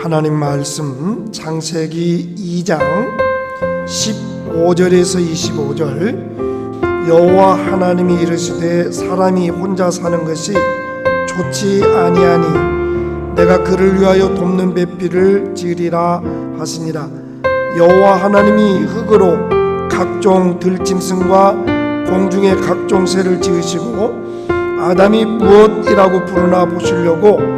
하나님 말씀 창세기 2장 15절에서 25절. 여호와 하나님이 이르시되 사람이 혼자 사는 것이 좋지 아니하니 내가 그를 위하여 돕는 배필을 지으리라 하시니라. 여호와 하나님이 흙으로 각종 들짐승과 공중의 각종 새를 지으시고 아담이 무엇이라고 부르나 보시려고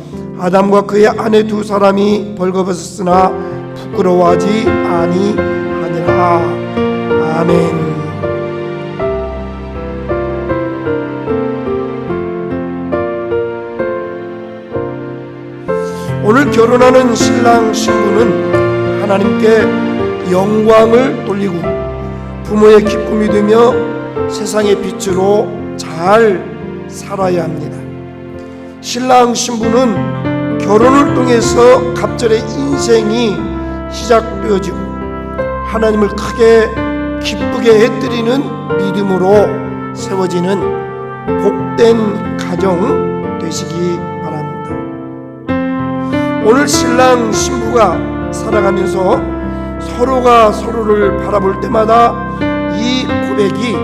아담과 그의 아내 두 사람이 벌거벗었으나 부끄러워하지 아니하니라 아멘 오늘 결혼하는 신랑 신부는 하나님께 영광을 돌리고 부모의 기쁨이 되며 세상의 빛으로 잘 살아야 합니다. 신랑 신부는 결혼을 통해서 갑절의 인생이 시작되어지고 하나님을 크게 기쁘게 해드리는 믿음으로 세워지는 복된 가정 되시기 바랍니다. 오늘 신랑 신부가 살아가면서 서로가 서로를 바라볼 때마다 이 고백이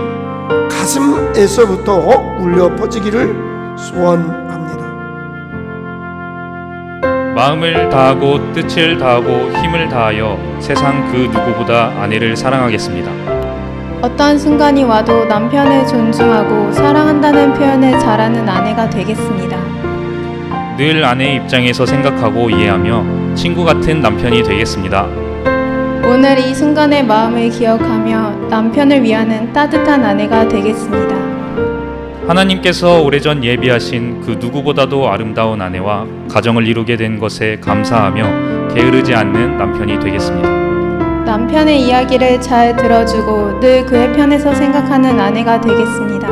가슴에서부터 울려 퍼지기를 소원합니다. 마음을 다하고 뜻을 다하고 힘을 다하여 세상 그 누구보다 아내를 사랑하겠습니다. 어떤 순간이 와도 남편을 존중하고 사랑한다는 표현을 잘하는 아내가 되겠습니다. 늘 아내의 입장에서 생각하고 이해하며 친구 같은 남편이 되겠습니다. 오늘 이 순간의 마음을 기억하며 남편을 위하는 따뜻한 아내가 되겠습니다. 하나님께서 오래전 예비하신 그 누구보다도 아름다운 아내와 가정을 이루게 된 것에 감사하며 게으르지 않는 남편이 되겠습니다. 남편의 이야기를 잘 들어주고 늘 그의 편에서 생각하는 아내가 되겠습니다.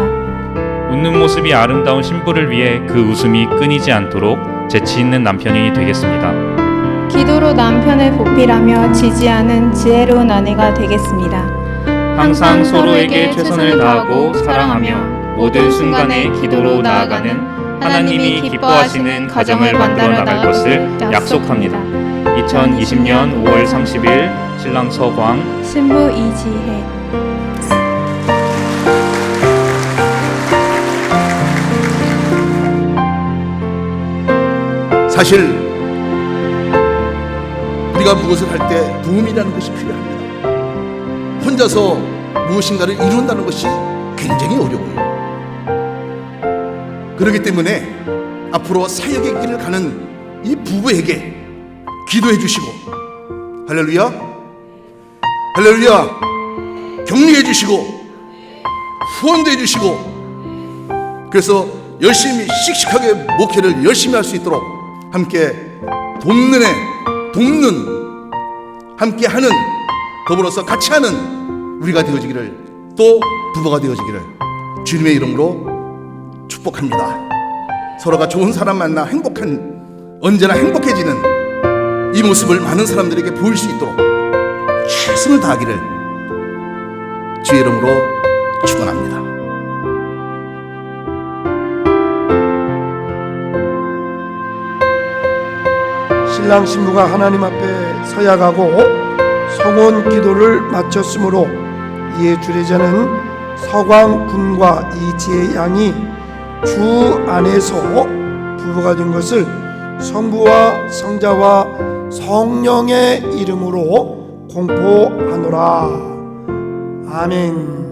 웃는 모습이 아름다운 신부를 위해 그 웃음이 끊이지 않도록 재치 있는 남편이 되겠습니다. 기도로 남편을 보필하며 지지하는 지혜로운 아내가 되겠습니다. 항상 서로에게 최선을 다하고 사랑하며 모든 순간에 기도로 나아가는 하나님이 기뻐하시는 가정을 만들어 나갈 것을 약속합니다. 2020년 5월 30일 신랑 서광 신부 이지혜 사실 우리가 무엇을 할 때 도움이라는 것이 필요합니다. 혼자서 무엇인가를 이룬다는 것이 굉장히 어려워요. 그렇기 때문에 앞으로 사역의 길을 가는 이 부부에게 기도해 주시고 할렐루야 할렐루야 격려해 주시고 후원도 해 주시고 그래서 열심히 씩씩하게 목회를 열심히 할 수 있도록 함께 돕는 애, 돕는 함께 하는 더불어서 같이 하는 우리가 되어지기를 또 부부가 되어지기를 주님의 이름으로 축복합니다. 서로가 좋은 사람 만나 행복한 언제나 행복해지는 이 모습을 많은 사람들에게 보일 수 있도록 최선을 다하기를 주의 이름으로 축원합니다. 신랑 신부가 하나님 앞에 서야가고 성원 기도를 마쳤으므로 이에 주례자는 서광 군과 이지혜 양이 주 안에서 부부가 된 것을 성부와 성자와 성령의 이름으로 공포하노라. 아멘.